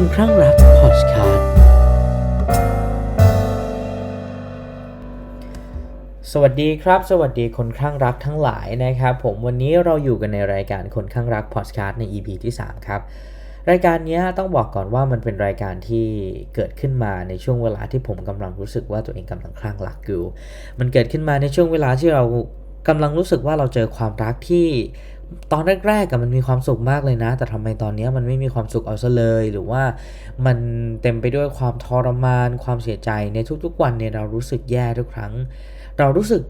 คนคลั่งรักพอดคาสต์สวัสดีครับ สวัสดีคนคลั่งรักทั้งหลายนะครับ ผมวันนี้เราอยู่กันในรายการคนคลั่งรักพอดคาสต์ใน EP ที่ 3 ครับ รายการนี้ต้องบอกก่อนว่ามันเป็นรายการที่เกิดขึ้นมาในช่วงเวลาที่ผมกำลังรู้สึกว่าตัวเองกำลังคลั่งรักอยู่ มันเกิดขึ้นมาในช่วงเวลาที่เรากำลังรู้สึกว่าเราเจอความรักที่ ตอนแรกๆกับมันมีความสุขมากเลยนะ แต่ทำไมตอนนี้มันไม่มีความสุขเอาซะเลย หรือว่ามันเต็มไปด้วยความทรมาน ความเสียใจในทุกๆวันเนี่ยเรารู้สึกแย่ทุกครั้ง เรารู้สึก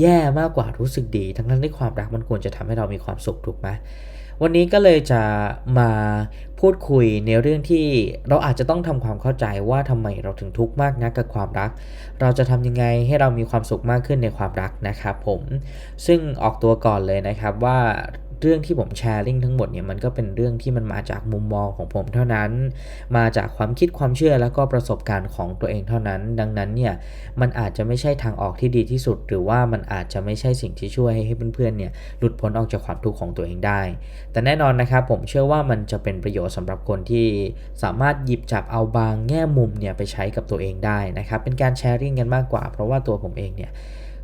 แย่มากกว่ารู้สึกดี ทั้งนั้นที่ความรักมันควรจะทำให้เรามีความสุขถูกไหมวันนี้ก็เลยจะมาพูดคุยในเรื่องที่เราอาจจะต้องทำความเข้าใจว่าทำไมเราถึงทุกข์มากนะกับความรัก เราจะทำยังไงให้เรามีความสุขมากขึ้นในความรักนะครับผมซึ่งออกตัวก่อนเลยนะครับว่า เรื่องที่ผมแชร์ลิงทั้งหมดเนี่ยมันก็เป็นเรื่องที่มันมาจากมุมมองของผมเท่านั้น มาจากความคิดความเชื่อแล้วก็ประสบการณ์ของตัวเองเท่านั้น ดังนั้นเนี่ยมันอาจจะไม่ใช่ทางออกที่ดีที่สุด หรือว่ามันอาจจะไม่ใช่สิ่งที่ช่วยให้เพื่อนๆเนี่ยหลุดพ้นออกจากความทุกข์ของตัวเองได้ แต่แน่นอนนะครับผมเชื่อว่ามันจะเป็นประโยชน์สำหรับคนที่สามารถหยิบจับเอาบางแง่มุมเนี่ยไปใช้กับตัวเองได้นะครับเป็นการแชร์ริ่งกันมากกว่า เพราะว่าตัวผมเองเนี่ย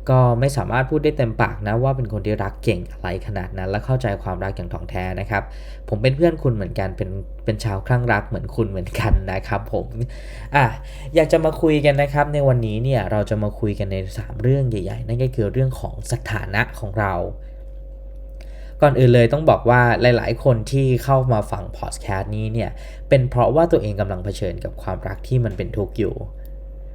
ก็ไม่สามารถพูดได้เต็มปากนะว่าเป็นคนที่รักเก่งอะไรขนาดนั้น และเข้าใจความรักอย่างถ่องแท้นะครับ ผมเป็นเพื่อนคุณเหมือนกันเป็นเป็นชาวคลั่งรักเหมือนคุณเหมือนกันนะครับ ผมอะอยากจะมาคุยกันนะครับ ในวันนี้เนี่ยเราจะมาคุยกันใน 3 เรื่องใหญ่ ๆ นั่นก็คือเรื่องของสถานะของเราก่อนอื่นเลยต้องบอกว่าหลาย ๆ คนที่เข้ามาฟังพอดแคสต์นี้เนี่ยเป็นเพราะว่าตัวเองกำลังเผชิญกับความรักที่มันเป็นทุกข์อยู่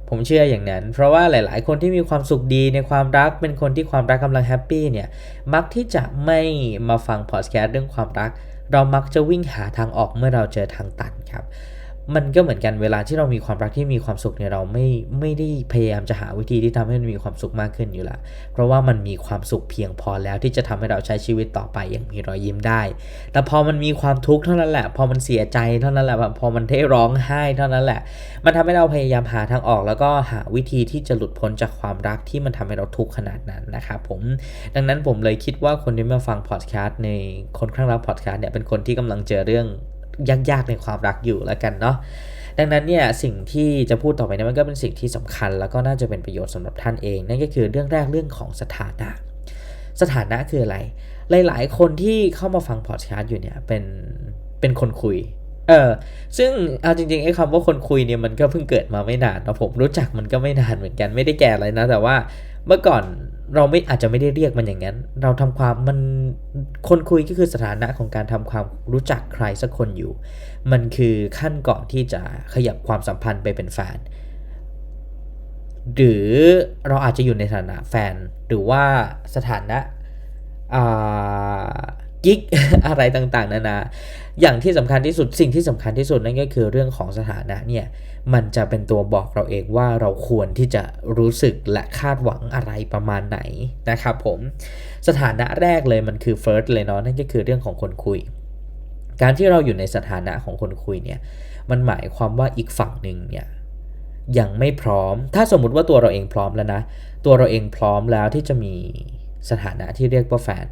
ผมเชื่ออย่างนั้น เพราะว่าหลาย ๆ คนที่มีความสุขดีในความรักเป็นคนที่ความรักกำลังแฮปปี้เนี่ยมักที่จะไม่มาฟังพอดแคสต์เรื่องความรัก เรามักจะวิ่งหาทางออกเมื่อเราเจอทางตันครับ มันก็เหมือนกันเวลาที่เรามีความรักที่มีความสุขเนี่ยเราไม่ไม่ได้พยายามจะหาวิธีที่ทำให้มันมีความสุขมากขึ้นอยู่ละเพราะว่ามันมีความสุขเพียงพอแล้วที่จะทำให้เราใช้ชีวิตต่อไปอย่างมีรอยยิ้มได้ แต่พอมันมีความทุกข์เท่านั้นแหละ พอมันเสียใจเท่านั้นแหละพอมันได้ร้องไห้เท่านั้นแหละ มันทำให้เราพยายามหาทางออกแล้วก็หาวิธีที่จะหลุดพ้นจากความรักที่มันทำให้เราทุกข์ขนาดนั้นนะครับผมดังนั้นผมเลยคิดว่าคนที่มาฟังพอดแคสต์ในคนข้างรักพอดแคสต์เนี่ยเป็นคนที่กำลังเจอเรื่อง ยากๆในความรักอยู่แล้วกันเนาะดังนั้นเนี่ยสิ่งที่จะพูดต่อไปนี้มันก็เป็นสิ่งที่สำคัญ แล้วก็น่าจะเป็นประโยชน์สำหรับท่านเอง นั่นก็คือเรื่องแรกเรื่องของสถานะ สถานะคืออะไร หลาย ๆ คนที่เข้ามาฟังพอดคาสต์อยู่เนี่ยเป็นเป็นคนคุยเออซึ่งเอาจริงๆไอ้คำว่าคนคุยเนี่ยมันก็เพิ่งเกิดมาไม่นานนะผมรู้จักมันก็ไม่นานเหมือนกันไม่ได้แก่อะไรนะ แต่ว่าเมื่อก่อน เราไม่อาจจะไม่ได้เรียกมันอย่างนั้น เราทำความมันคนคุยก็คือสถานะของการทำความรู้จักใครสักคนอยู่ มันคือขั้นก่อนที่จะขยับความสัมพันธ์ไปเป็นแฟน หรือเราอาจจะอยู่ในฐานะแฟนหรือว่าสถานะ กิ๊กอะไรต่างๆ นานา อย่างที่สำคัญที่สุดสิ่งที่สำคัญที่สุดนั่นก็คือเรื่องของสถานะเนี่ยมันจะเป็นตัวบอกเราเองว่าเราควรที่จะรู้สึกและคาดหวังอะไรประมาณไหนนะครับผมสถานะแรกเลยมันคือ first เลยเนาะนั่นก็คือเรื่องของคนคุย การที่เราอยู่ในสถานะของคนคุยเนี่ยมันหมายความว่าอีกฝั่งหนึ่งเนี่ยยังไม่พร้อม ถ้าสมมุติว่าตัวเราเองพร้อมแล้วนะ ตัวเราเองพร้อมแล้วที่จะมีสถานะที่เรียกว่าแฟน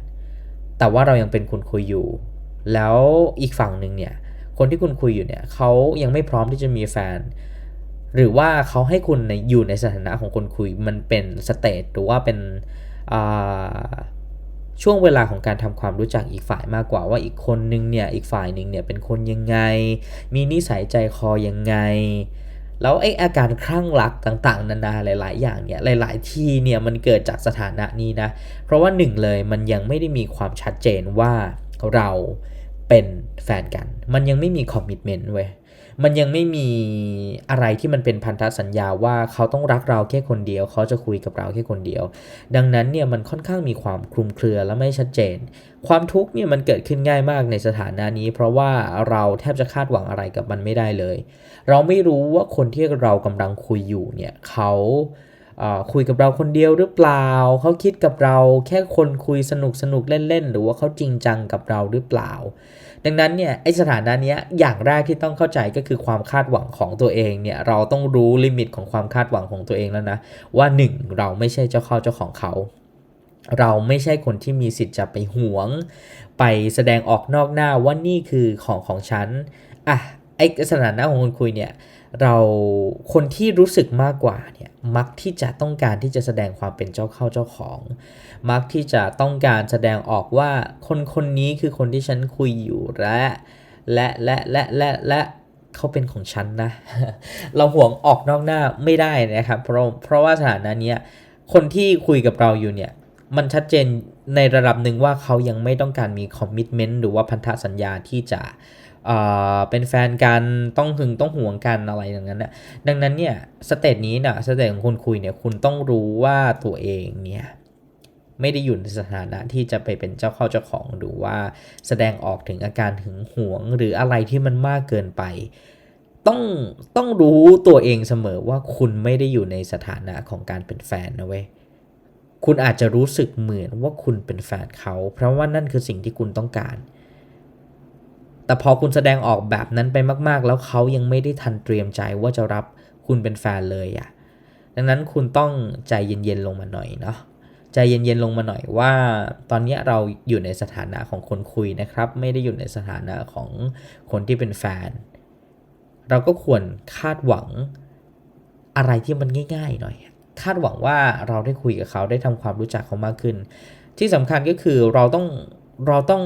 แต่ว่าเรายังเป็นคนคุยอยู่ แล้วอีกฝั่งหนึ่งเนี่ย คนที่คุณคุยอยู่เนี่ยเขายังไม่พร้อมที่จะมีแฟน หรือว่าเขาให้คุณในอยู่ในสถานะของคนคุยมันเป็นสเตจหรือว่าเป็นช่วงเวลาของการทำความรู้จักอีกฝ่ายมากกว่าว่าอีกคนนึงเนี่ยอีกฝ่ายหนึ่งเนี่ยเป็นคนยังไง มีนิสัยใจคอยังไง แล้วไอ้อาการคลั่งรักต่างๆ นานาหลาย ๆ อย่างเนี่ยหลาย ๆ ที่เนี่ยมันเกิดจากสถานะนี้นะ เพราะว่าหนึ่งเลยมันยังไม่ได้มีความชัดเจนว่าเราเป็นแฟนกัน มันยังไม่มีคอมมิชเมนต์เว้ย มันยังไม่มีอะไรที่มันเป็นพันธสัญญาว่าเขาต้องรักเราแค่คนเดียว เขาจะคุยกับเราแค่คนเดียว ดังนั้นเนี่ยมันค่อนข้างมีความคลุมเครือและไม่ชัดเจน ความทุกข์เนี่ยมันเกิดขึ้นง่ายมากในสถานะนี้ เพราะว่าเราแทบจะคาดหวังอะไรกับมันไม่ได้เลย เราไม่รู้ว่าคนที่เรากำลังคุยอยู่เนี่ยเขา คุยกับเราคนเดียวหรือเปล่า เขาคิดกับเราแค่คนคุยสนุกสนุกเล่นๆ หรือว่าเขาจริงจังกับเราหรือเปล่า ดังนั้นเนี่ยไอสถานะนี้อย่างแรกที่ต้องเข้าใจก็คือความคาดหวังของตัวเองเนี่ยเราต้องรู้ลิมิตของความคาดหวังของตัวเองแล้วนะว่า 1 เราไม่ใช่เจ้าเข้าเจ้าของเขาเราไม่ใช่คนที่มีสิทธิ์จะไปหวง ไปแสดงออกนอกหน้าว่านี่คือของของฉัน อะไอสถานะของคนคุยเนี่ย เราคนที่รู้สึกมากกว่าเนี่ยมักที่จะต้องการที่จะแสดงความเป็นเจ้าเข้าเจ้าของ มักที่จะต้องการแสดงออกว่าคนคนนี้คือคนที่ฉันคุยอยู่และและและและและและเขาเป็นของฉันนะ เราห่วงออกนอกหน้าไม่ได้นะครับเพราะเพราะว่าสถานะเนี้ยคนที่คุยกับเราอยู่เนี่ยมันชัดเจนในระดับหนึ่งว่าเขายังไม่ต้องการมีคอมมิชเมนต์หรือว่าพันธสัญญาที่จะ เป็นแฟนกันต้องหึงต้องห่วงกันอะไรอย่างนั้นนะดังนั้นเนี่ยสเตจนี้นะสเตจของคุณคุยเนี่ยคุณต้องรู้ว่าตัวเองเนี่ยไม่ได้อยู่ในสถานะที่จะไปเป็นเจ้าเข้าเจ้าของหรือว่าแสดงออกถึงอาการหึงหวงหรืออะไรที่มันมากเกินไป ต้องต้องรู้ตัวเองเสมอว่าคุณไม่ได้อยู่ในสถานะของการเป็นแฟนนะเว้ยคุณอาจจะรู้สึกเหมือนว่าคุณเป็นแฟนเขา เพราะว่านั่นคือสิ่งที่คุณต้องการ แต่พอคุณแสดงออกแบบนั้นไปมากๆ แล้วเขายังไม่ได้ทันเตรียมใจว่าจะรับคุณเป็นแฟนเลยอะ่ะดังนั้นคุณต้องใจเย็นๆลงมาหน่อยเนาะใจเย็นๆลงมาหน่อยว่า ตอนนี้เราอยู่ในสถานะของคนคุยนะครับ ไม่ได้อยู่ในสถานะของคนที่เป็นแฟน เราก็ควรคาดหวังอะไรที่มันง่าย ๆ หน่อย คาดหวังว่าเราได้คุยกับเขาได้ทำความรู้จักเขามากขึ้น ที่สำคัญก็คือเราต้องเราต้อง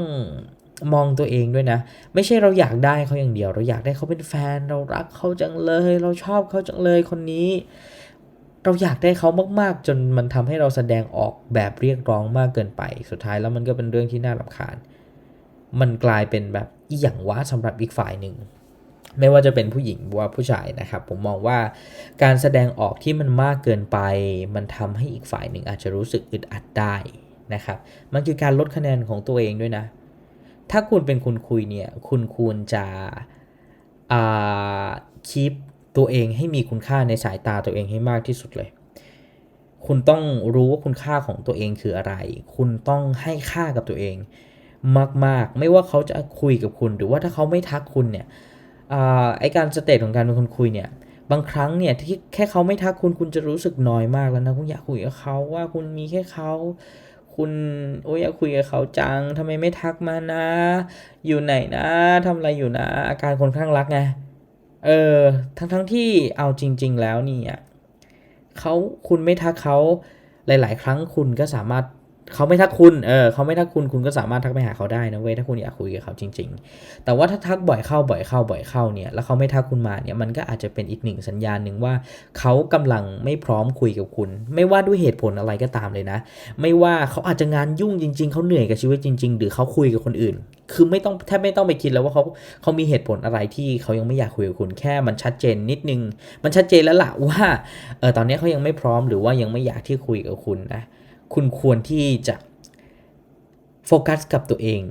มองตัวเองด้วยนะ ไม่ใช่เราอยากได้เขาอย่างเดียว เราอยากได้เขาเป็นแฟน เรารักเขาจังเลย เราชอบเขาจังเลยคนนี้ เราอยากได้เขามากๆ จนมันทำให้เราแสดงออกแบบเรียกร้องมากเกินไป สุดท้ายแล้วมันก็เป็นเรื่องที่น่ารำคาญ มันกลายเป็นแบบอีหยังวะสำหรับอีกฝ่ายหนึ่งไม่ว่าจะเป็นผู้หญิงหรือว่าผู้ชายนะครับ ผมมองว่าการแสดงออกที่มันมากเกินไป มันทำให้อีกฝ่ายหนึ่งอาจจะรู้สึกอึดอัดได้นะครับ มันคือการลดคะแนนของตัวเองด้วยนะ ถ้าคุณเป็นคุณคุยเนี่ย คุณควรจะคีปตัวเองให้มีคุณค่าในสายตาตัวเองให้มากที่สุดเลย คุณต้องรู้ว่าคุณค่าของตัวเองคืออะไร คุณต้องให้ค่ากับตัวเอง มาก ๆ ไม่ว่าเขาจะคุยกับคุณ หรือว่าถ้าเขาไม่ทักคุณเนี่ยไอการสเตตของการเป็นคนคุยเนี่ย บางครั้งเนี่ยที่แค่เขาไม่ทักคุณคุณจะรู้สึกน้อยมากแล้วนะ คุณอยากคุยกับเขาว่าคุณมีแค่เขา คุณโอ้ยอยากคุยกับเขาจังทำไมไม่ทักมานะ อยู่ไหนนะทำอะไรอยู่นะ อาการคนข้างรักไงเออทั้งทั้งที่เอาจริง ๆ แล้วนี่อะเขาคุณไม่ทักเขาหลาย ๆ ครั้งคุณก็สามารถ เขาไม่ทักคุณ เออเขาไม่ทักคุณ คุณก็สามารถทักไปหาเขาได้นะเว้ย ถ้าคุณอยากคุยกับเขาจริง ๆ แต่ว่าถ้าทักบ่อยเข้า บ่อยเข้า บ่อยเข้าเนี่ย แล้วเขาไม่ทักคุณมาเนี่ย มันก็อาจจะเป็นอีกหนึ่งสัญญาณหนึ่งว่าเขากำลังไม่พร้อมคุยกับคุณ ไม่ว่าด้วยเหตุผลอะไรก็ตามเลยนะ ไม่ว่าเขาอาจจะงานยุ่งจริง ๆ เขาเหนื่อยกับชีวิตจริง ๆ หรือเขาคุยกับคนอื่น คือไม่ต้องแทบไม่ต้องไปคิดแล้วว่าเขาเขามีเหตุผลอะไรที่เขายังไม่อยากคุยกับคุณ แค่มันชัดเจนนิดนึง มันชัดเจนแล้วล่ะว่า เออ ตอนนี้เขายังไม่พร้อมหรือว่ายังไม่อยากที่คุยกับคุณนะ คุณควรที่จะโฟกัสกับตัวเอง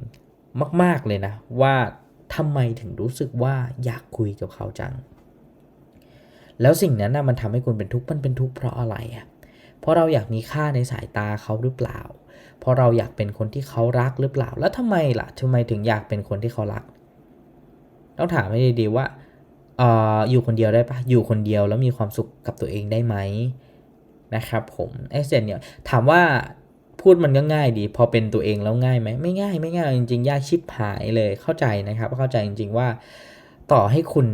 มาก ๆ เลยนะ ว่าทำไมถึงรู้สึกว่าอยากคุยกับเขาจัง แล้วสิ่งนั้นนะมันทำให้คุณเป็นทุกข์มันเป็นทุกข์เพราะอะไรอะ่ะเพราะเราอยากมีค่าในสายตาเขาหรือเปล่า เพราะเราอยากเป็นคนที่เขารักหรือเปล่า แล้วทำไมล่ะทำไมถึงอยากเป็นคนที่เขารักต้องถามให้ดีๆว่าอออยู่คนเดียวได้ปะอยู่คนเดียวแล้วมีความสุขกับตัวเองได้ไหม นะครับผมเอเซนเนี่ยถามว่าพูดมันก็ง่ายดี พอเป็นตัวเองแล้วง่ายไหมไม่ง่ายไม่ง่ายจริงๆ ยากชิบหายเลยเข้าใจนะครับ เข้าใจจริงๆว่าต่อให้คุณ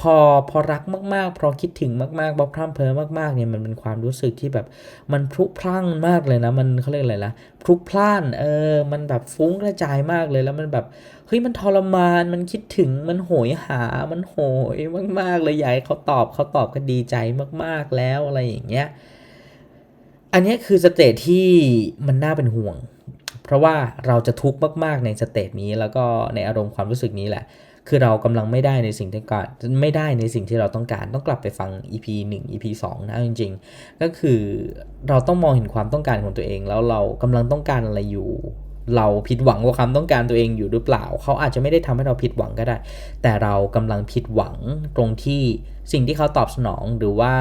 พอพอรักมากๆ พอคิดถึงมากๆบอพร่ำเพ้อมากๆเนี่ยมันเป็นความรู้สึกที่แบบมันพลุพลั่งมากเลยนะมันเขาเรียกอะไรละพลุพล่านเออมันแบบฟุ้งกระจายมากเลยแล้วมันแบบเฮ้ยมันทรมานมันคิดถึงมันโหยหามันโหยมากๆเลยใหญ่เขาตอบเขาตอบก็ดีใจมากๆแล้วอะไรอย่างเงี้ยอันนี้คือสเตจที่มันน่าเป็นห่วง เพราะว่าเราจะทุกข์มากๆในสเตจนี้แล้วก็ในอารมณ์ความรู้สึกนี้แหละ คือเรากำลังไม่ได้ในสิ่งที่ก่อนไม่ได้ในสิ่งที่เราต้องการ ต้องกลับไปฟัง EP 1 EP 2 นะจริง ๆ ก็คือเราต้องมองเห็นความต้องการของตัวเอง แล้วเรากำลังต้องการอะไรอยู่ เราผิดหวังกับความต้องการตัวเองอยู่หรือเปล่า เขาอาจจะไม่ได้ทำให้เราผิดหวังก็ได้ แต่เรากำลังผิดหวังตรงที่สิ่งที่เขาตอบสนองหรือว่า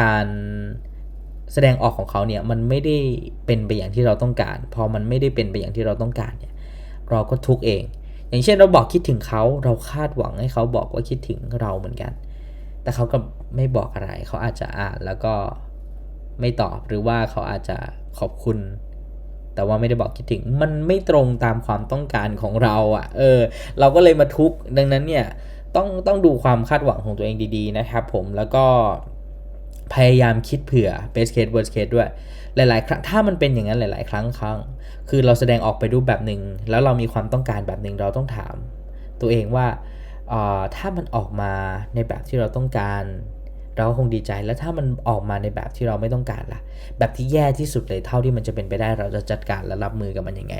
การแสดงออกของเขาเนี่ยมันไม่ได้เป็นไปอย่างที่เราต้องการ พอมันไม่ได้เป็นไปอย่างที่เราต้องการเนี่ยเราก็ทุกเอง อย่างเช่นเราบอกคิดถึงเขาเราคาดหวังให้เขาบอกว่าคิดถึงเราเหมือนกัน แต่เขาก็ไม่บอกอะไรเขาอาจจะอ่านแล้วก็ไม่ตอบหรือว่าเขาอาจจะขอบคุณ แต่ว่าไม่ได้บอกคิดถึงมันไม่ตรงตามความต้องการของเราอะ่ะเออ เราก็เลยมาทุกข์ดังนั้นเนี่ยต้องต้องดูความคาดหวังของตัวเองดีๆนะครับ ผมแล้วก็ พยายามคิดเผื่อ best case worst case ด้วย หลายๆ ครั้งถ้ามันเป็นอย่างนั้นหลาย ๆ ครั้งครั้ง คือเราแสดงออกไปรูปแบบหนึ่งแล้วเรามีความต้องการแบบหนึ่งเราต้องถาม ตัวเองว่าถ้ามันออกมาในแบบที่เราต้องการ เราคงดีใจแล้วถ้ามันออกมาในแบบที่เราไม่ต้องการล่ะ แบบที่แย่ที่สุดเลยเท่าที่มันจะเป็นไปได้เราจะจัดการและรับมือกับมันยังไง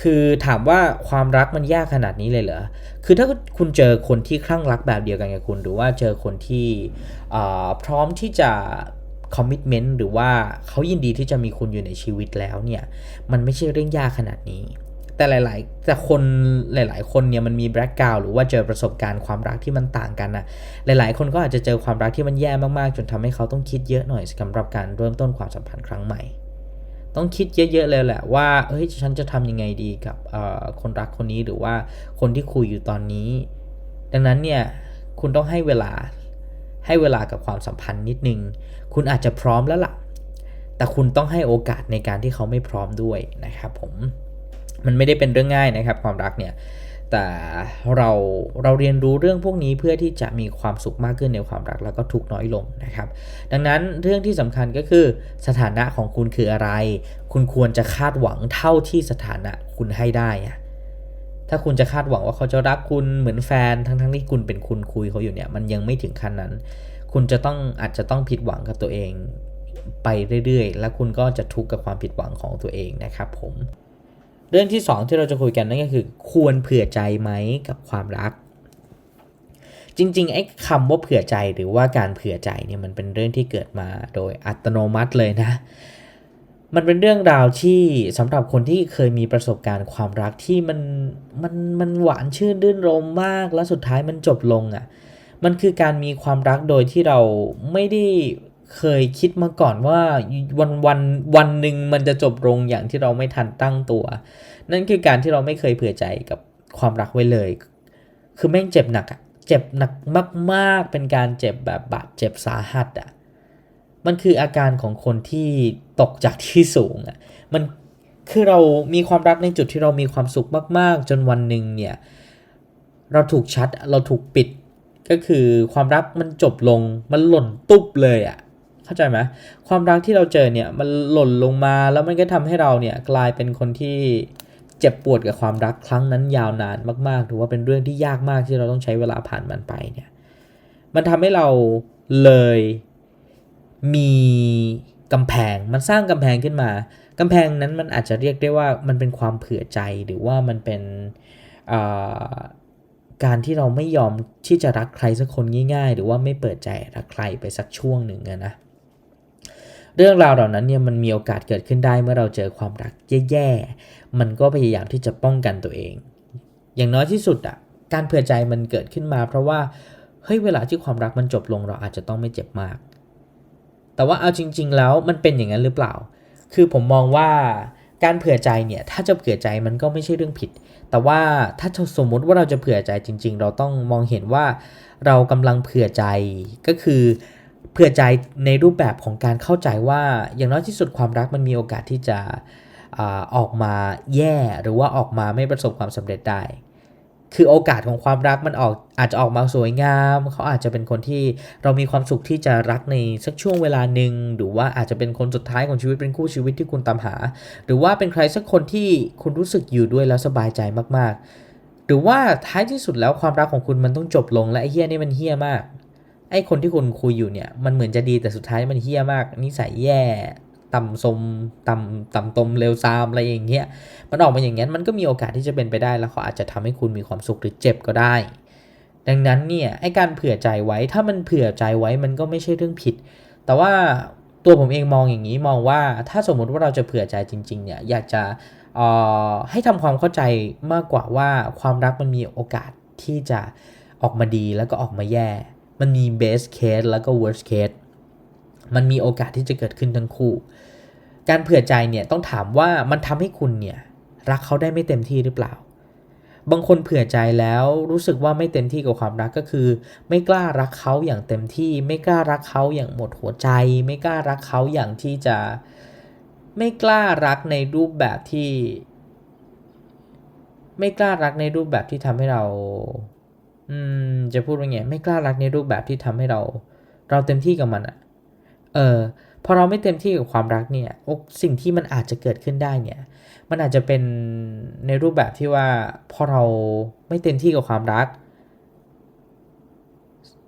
คือถามว่าความรักมันยากขนาดนี้เลยเหรอ คือถ้าคุณเจอคนที่คลั่งรักแบบเดียวกันกับคุณ หรือว่าเจอคนที่พร้อมที่จะคอมมิชเมนต์หรือว่าเขายินดีที่จะมีคุณอยู่ในชีวิตแล้วเนี่ย มันไม่ใช่เรื่องยากขนาดนี้ แต่หลาย ๆ แต่คนหลาย ๆ คนเนี่ยมันมีแบล็กกราวหรือว่าเจอประสบการณ์ความรักที่มันต่างกันนะหลาย ๆ คนก็อาจจะเจอความรักที่มันแย่มาก ๆ จนทำให้เขาต้องคิดเยอะหน่อยสำหรับการเริ่มต้นความสัมพันธ์ครั้งใหม่ ต้องคิดเยอะๆเลยแหละว่าเฮ้ยฉันจะทำยังไงดีกับคนรักคนนี้หรือว่าคนที่คุยอยู่ตอนนี้ ดังนั้นเนี่ยคุณต้องให้เวลาให้เวลากับความสัมพันธ์นิดนึง คุณอาจจะพร้อมแล้วล่ะ แต่คุณต้องให้โอกาสในการที่เขาไม่พร้อมด้วยนะครับผมมันไม่ได้เป็นเรื่องง่ายนะครับ ความรักเนี่ย แต่เราเราเรียนรู้เรื่องพวกนี้เพื่อที่จะมีความสุขมากขึ้นในความรักแล้วก็ทุกน้อยลงนะครับ ดังนั้นเรื่องที่สำคัญก็คือสถานะของคุณคืออะไร คุณควรจะคาดหวังเท่าที่สถานะคุณให้ได้อะถ้าคุณจะคาดหวังว่าเขาจะรักคุณเหมือนแฟนทั้งทั้งที่คุณเป็นคุณคุยเขาอยู่เนี่ยมันยังไม่ถึงขั้นนั้น คุณจะต้องอาจจะต้องผิดหวังกับตัวเองไปเรื่อยๆ แล้วคุณก็จะทุกข์กับความผิดหวังของตัวเองนะครับผม เรื่องที่ 2 ที่เราจะคุยกันนั่นก็คือ ควรเผื่อใจไหมกับความรัก จริงๆไอ้คำว่าเผื่อใจหรือว่าการเผื่อใจเนี่ยมันเป็นเรื่องที่เกิดมาโดยอัตโนมัติเลยนะ มันเป็นเรื่องราวที่สำหรับคนที่เคยมีประสบการณ์ความรักที่มันมันมันหวานชื่นรื่นรมมาก แล้วสุดท้ายมันจบลงอะ่ะมันคือการมีความรักโดยที่เราไม่ได้ เคยคิดมาก่อนว่าวันวันวันหนึ่งมันจะจบลงอย่างที่เราไม่ทันตั้งตัว นั่นคือการที่เราไม่เคยเผื่อใจกับความรักไว้เลย คือแม่งเจ็บหนักอะเจ็บหนักมาก ๆ เป็นการเจ็บแบบบาดเจ็บสาหัสอะมันคืออาการของคนที่ตกจากที่สูงอะมันคือเรามีความรักในจุดที่เรามีความสุขมาก ๆ จนวันหนึ่งเนี่ยเราถูกชัดเราถูกปิดก็คือความรักมันจบลงมันหล่นตุ๊บเลยอะ เข้าใจไหมความรักที่เราเจอเนี่ยมันหล่นลงมาแล้วมันก็ทำให้เราเนี่ยกลายเป็นคนที่เจ็บปวดกับความรักครั้งนั้นยาวนานมากๆถือว่าเป็นเรื่องที่ยากมากที่เราต้องใช้เวลาผ่านมันไปเนี่ยมันทำให้เราเลยมีกำแพงมันสร้างกำแพงขึ้นมากำแพงนั้นมันอาจจะเรียกได้ว่ามันเป็นความเผื่อใจหรือว่ามันเป็นการที่เราไม่ยอมที่จะรักใครสักคนง่าย ๆ หรือว่าไม่เปิดใจรักใครไปสักช่วงหนึ่งนะ เรื่องราวเหล่านั้นเนี่ยมันมีโอกาสเกิดขึ้นได้เมื่อเราเจอความรักแย่ๆ มันก็พยายามที่จะป้องกันตัวเอง อย่างน้อยที่สุดอะการเผื่อใจมันเกิดขึ้นมา เพราะว่าเฮ้ยเวลาที่ความรักมันจบลงเราอาจจะต้องไม่เจ็บมาก แต่ว่าเอาจริง ๆ แล้วมันเป็นอย่างนั้นหรือเปล่า คือผมมองว่าการเผื่อใจเนี่ยถ้าจะเผื่อใจมันก็ไม่ใช่เรื่องผิด แต่ว่าถ้าสมมุติว่าเราจะเผื่อใจจริง ๆ เราต้องมองเห็นว่าเรากำลังเผื่อใจก็คือ เผื่อใจในรูปแบบของการเข้าใจว่าอย่างน้อยที่สุดความรักมันมีโอกาสที่จะออกมาแย่หรือว่าออกมาไม่ประสบความสำเร็จได้ คือโอกาสของความรักมันออกอาจจะออกมาสวยงาม เขาอาจจะเป็นคนที่เรามีความสุขที่จะรักในสักช่วงเวลาหนึ่งหรือว่าอาจจะเป็นคนสุดท้ายของชีวิตเป็นคู่ชีวิตที่คุณตามหา หรือว่าเป็นใครสักคนที่คุณรู้สึกอยู่ด้วยแล้วสบายใจมากๆ หรือว่าท้ายที่สุดแล้วความรักของคุณมันต้องจบลงและไอ้เฮี้ยนี่มันเฮี้ยมาก ไอ้คนที่คุณคุยอยู่เนี่ย มันเหมือนจะดีแต่สุดท้ายมันเฮี้ยมาก นิสัยแย่ ต่ำสมต่ำต่ำตมเร็วซามอะไรอย่างเงี้ย มันออกมาอย่างงี้มันก็มีโอกาสที่จะเป็นไปได้แล้วเขาอาจจะทำให้คุณมีความสุขหรือเจ็บก็ได้ ดังนั้นเนี่ยไอ้การเผื่อใจไว้ถ้ามันเผื่อใจไว้มันก็ไม่ใช่เรื่องผิด แต่ว่าตัวผมเองมองอย่างนี้มองว่าถ้าสมมุติว่าเราจะเผื่อใจจริงๆเนี่ยอยากจะให้ทำความเข้าใจมากกว่าว่าความรักมันมีโอกาสที่จะออกมาดีแล้วก็ออกมาแย่ มันมี best case แล้วก็ worst case มันมีโอกาสที่จะเกิดขึ้นทั้งคู่ การเผื่อใจเนี่ยต้องถามว่ามันทำให้คุณเนี่ยรักเขาได้ไม่เต็มที่หรือเปล่า บางคนเผื่อใจแล้วรู้สึกว่าไม่เต็มที่กับความรักก็คือ ไม่กล้ารักเขาอย่างเต็มที่ ไม่กล้ารักเขาอย่างหมดหัวใจ ไม่กล้ารักเขาอย่างที่จะไม่กล้ารักในรูปแบบที่ ไม่กล้ารักในรูปแบบที่ทำให้เรา อืมจะพูดว่าไงไม่กล้ารักในรูปแบบที่ทำให้เรา เราเต็มที่กับมันอะเออพอเราไม่เต็มที่กับความรักเนี่ยสิ่งที่มันอาจจะเกิดขึ้นได้เนี่ย มันอาจจะเป็นในรูปแบบที่ว่าพอเราไม่เต็มที่กับความรัก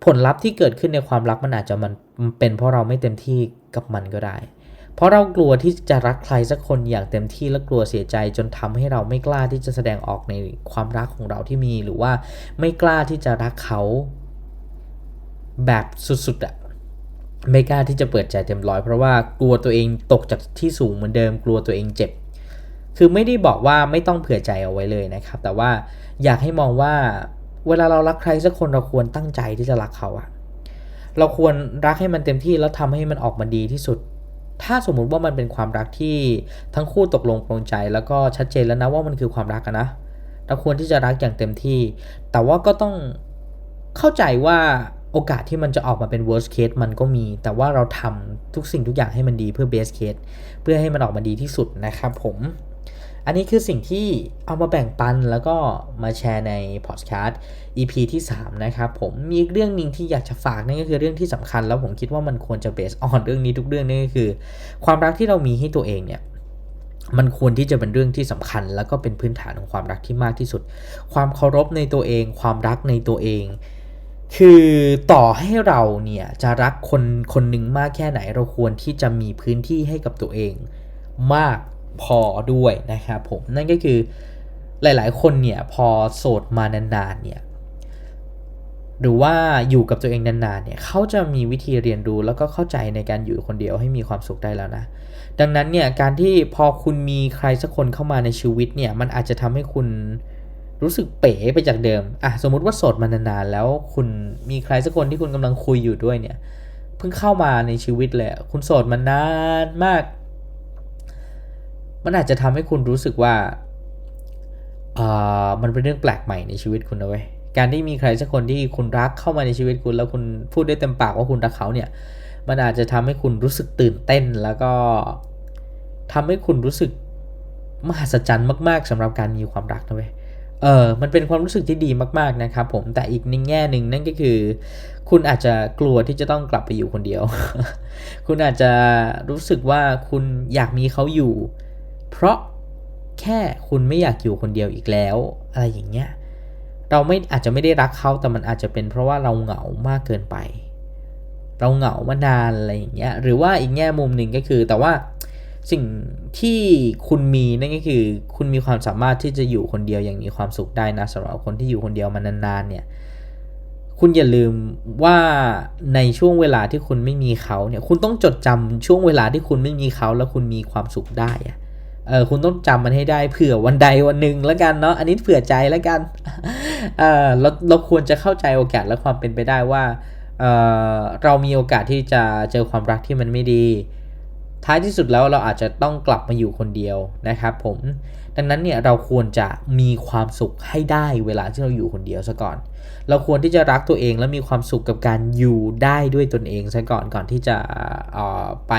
ผลลัพธ์ที่เกิดขึ้นในความรักมันอาจจะมันเป็นเพราะเราไม่เต็มที่กับมันก็ได้ เพราะเรากลัวที่จะรักใครสักคนอย่างเต็มที่และกลัวเสียใจจนทำให้เราไม่กล้าที่จะแสดงออกในความรักของเราที่มีหรือว่าไม่กล้าที่จะรักเขาแบบสุดๆอะไม่กล้าที่จะเปิดใจเต็มร้อยเพราะว่ากลัวตัวเองตกจากที่สูงเหมือนเดิม กลัวตัวเองเจ็บ คือไม่ได้บอกว่าไม่ต้องเผื่อใจเอาไว้เลยนะครับ แต่ว่าอยากให้มองว่าเวลาเรารักใครสักคนเราควรตั้งใจที่จะรักเขาอะเราควรรักให้มันเต็มที่แล้วทำให้มันออกมาดีที่สุด ถ้าสมมุติว่ามันเป็นความรักที่ทั้งคู่ตกลงปรงใจแล้วก็ชัดเจนแล้วนะว่ามันคือความรักนะเราควรที่จะรักอย่างเต็มที่ แต่ว่าก็ต้องเข้าใจว่าโอกาสที่มันจะออกมาเป็น worst case มันก็มี แต่ว่าเราทำทุกสิ่งทุกอย่างให้มันดีเพื่อ best case เพื่อให้มันออกมาดีที่สุดนะครับผม อันนี้คือสิ่งที่เอามาแบ่งปันแล้วก็มาแชร์ในพอดแคสต์ EP ที่ 3 นะครับ ผมมีเรื่องนึงที่อยากจะฝากนั่นก็คือเรื่องที่สำคัญ แล้วผมคิดว่ามันควรจะเบสออนเรื่องนี้ทุกเรื่องนั่นก็คือ ความรักที่เรามีให้ตัวเองเนี่ยมันควรที่จะเป็นเรื่องที่สำคัญ แล้วก็เป็นพื้นฐานของความรักที่มากที่สุด ความเคารพในตัวเอง ความรักในตัวเอง คือต่อให้เราเนี่ยจะรักคนคนหนึ่งมากแค่ไหน เราควรที่จะมีพื้นที่ให้กับตัวเอง มาก พอด้วยนะครับผมนั่นก็คือหลายๆ คนเนี่ยพอโสดมานานๆเนี่ยหรือว่าอยู่กับตัวเองนานๆเนี่ยเขาจะมีวิธีเรียนรู้แล้วก็เข้าใจในการอยู่คนเดียวให้มีความสุขได้แล้วนะ ดังนั้นเนี่ยการที่พอคุณมีใครสักคนเข้ามาในชีวิตเนี่ยมันอาจจะทำให้คุณรู้สึกเป๋ไปจากเดิมอะสมมุติว่าโสดมานานๆแล้วคุณมีใครสักคนที่คุณกำลังคุยอยู่ด้วยเนี่ยเพิ่งเข้ามาในชีวิตเลยคุณโสดมานานมาก มันอาจจะทำให้คุณรู้สึกว่าอ่ามันเป็นเรื่องแปลกใหม่ในชีวิตคุณนะเว้ยการที่มีใครสักคนที่คุณรักเข้ามาในชีวิตคุณแล้วคุณพูดได้เต็มปากว่าคุณรักเขาเนี่ย มันอาจจะทำให้คุณรู้สึกตื่นเต้น แล้วก็ทำให้คุณรู้สึกมหัศจรรย์มาก ๆสำหรับการมีความรักนะเว้ยเออมันเป็นความรู้สึกที่ดีมาก ๆ นะครับผมแต่อีกในแง่หนึ่งนั่นก็คือ คุณอาจจะกลัวที่จะต้องกลับไปอยู่คนเดียว คุณอาจจะรู้สึกว่าคุณอยากมีเขาอยู่ เพราะแค่คุณไม่อยากอยู่คนเดียวอีกแล้ว อะไรอย่างเงี้ยเราไม่อาจจะไม่ได้รักเขาแต่มันอาจจะเป็นเพราะว่าเราเหงามากเกินไป เราเหงามานานอะไรอย่างเงี้ยหรือว่าอีกแง่มุมหนึ่งก็คือ แต่ว่าสิ่งที่คุณมีนั่นก็คือ คุณมีความสามารถที่จะอยู่คนเดียวอย่างมีความสุขได้นะสำหรับคนที่อยู่คนเดียวมานานๆเนี่ยคุณอย่าลืมว่าในช่วงเวลาที่คุณไม่มีเขาเนี่ยคุณต้องจดจำช่วงเวลาที่คุณไม่มีเขาแล้วคุณมีความสุขได้อะ เออคุณต้องจำมันให้ได้เผื่อวันใดวันหนึ่งแล้วกันเนาะอันนี้เผื่อใจแล้วกันเออเราเราควรจะเข้าใจโอกาสและความเป็นไปได้ว่าเออเรามีโอกาสที่จะเจอความรักที่มันไม่ดี ท้ายที่สุดแล้วเราอาจจะต้องกลับมาอยู่คนเดียวนะครับผมดังนั้นเนี่ยเราควรจะมีความสุขให้ได้เวลาที่เราอยู่คนเดียวซะก่อน เราควรที่จะรักตัวเองและมีความสุขกับการอยู่ได้ด้วยตนเองซะก่อนก่อนที่จะไป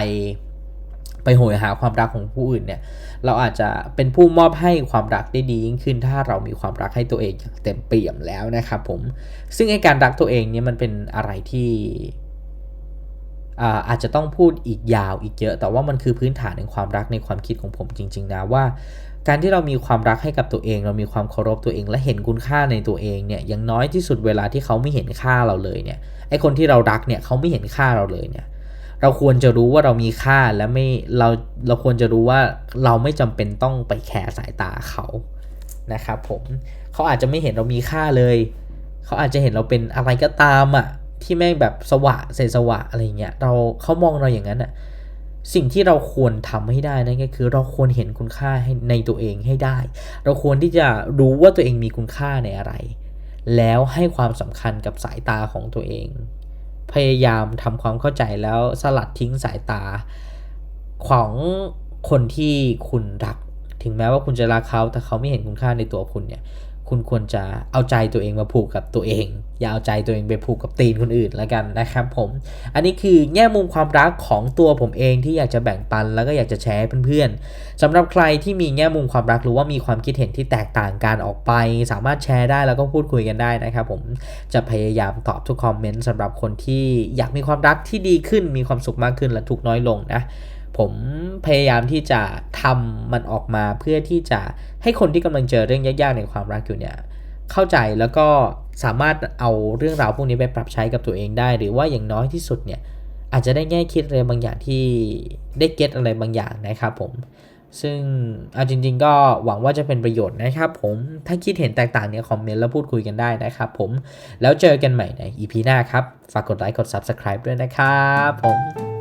ไปโหยหาความรักของผู้อื่นเนี่ยเราอาจจะเป็นผู้มอบให้ความรักได้ดียิ่งขึ้น ถ้าเรามีความรักให้ตัวเองอย่างเต็มเปี่ยมแล้วนะครับผมซึ่งไอการรักตัวเองเนี่ยมันเป็นอะไรที่อาจจะต้องพูดอีกยาวอีกเยอะ แต่ว่ามันคือพื้นฐานในความรักในความคิดของผมจริง ๆ นะว่า การที่เรามีความรักให้กับตัวเอง เรามีความเคารพตัวเองและเห็นคุณค่าในตัวเองเนี่ยอย่างน้อยที่สุดเวลาที่เขาไม่เห็นค่าเราเลยเนี่ยไอคนที่เรารักเนี่ยเขาไม่เห็นค่าเราเลยเนี่ย เราควรจะรู้ว่าเรามีค่าและไม่เราเราควรจะรู้ว่าเราไม่จำเป็นต้องไปแคร์สายตาเขานะครับผมเขาอาจจะไม่เห็นเรามีค่าเลย เขาอาจจะเห็นเราเป็นอะไรก็ตามอะ่ะที่แม่งแบบสวะเสสวะอะไรเงี้ยเราเขามองเราอย่างนั้นอะสิ่งที่เราควรทำให้ได้นั่นก็คือเราควรเห็นคุณค่าให้ในตัวเองให้ได้ เราควรที่จะรู้ว่าตัวเองมีคุณค่าในอะไร แล้วให้ความสำคัญกับสายตาของตัวเอง พยายามทำความเข้าใจแล้วสลัดทิ้งสายตาของคนที่คุณรัก ถึงแม้ว่าคุณจะรักเขาแต่เขาไม่เห็นคุณค่าในตัวคุณเนี่ย คุณควรจะเอาใจตัวเองมาผูกกับตัวเอง อย่าเอาใจตัวเองไปผูกกับตีนคนอื่นแล้วกันนะครับผม อันนี้คือแง่มุมความรักของตัวผมเองที่อยากจะแบ่งปันแล้วก็อยากจะแชร์เพื่อนๆสำหรับใครที่มีแง่มุมความรักหรือว่ามีความคิดเห็นที่แตกต่างกันออกไป สามารถแชร์ได้แล้วก็พูดคุยกันได้นะครับผมจะพยายามตอบทุกคอมเมนต์สำหรับคนที่อยากมีความรักที่ดีขึ้นมีความสุขมากขึ้นและทุกน้อยลงนะ ผมพยายามที่จะทำมันออกมาเพื่อที่จะให้คนที่กำลังเจอเรื่องยากๆในความรักอยู่เนี่ยเข้าใจแล้วก็สามารถเอาเรื่องราวพวกนี้ไปปรับใช้กับตัวเองได้ หรือว่าอย่างน้อยที่สุดเนี่ยอาจจะได้แง่คิดอะไรบางอย่างที่ได้เก็ตอะไรบางอย่างนะครับผมซึ่งเอาจริง ๆ ก็หวังว่าจะเป็นประโยชน์นะครับผมถ้าคิดเห็นแตกต่างเนี่ยคอมเมนต์แล้วพูดคุยกันได้นะครับผมแล้วเจอกันใหม่ใน EP หน้าครับ ฝากกดไลค์กด Subscribe ด้วยนะครับผม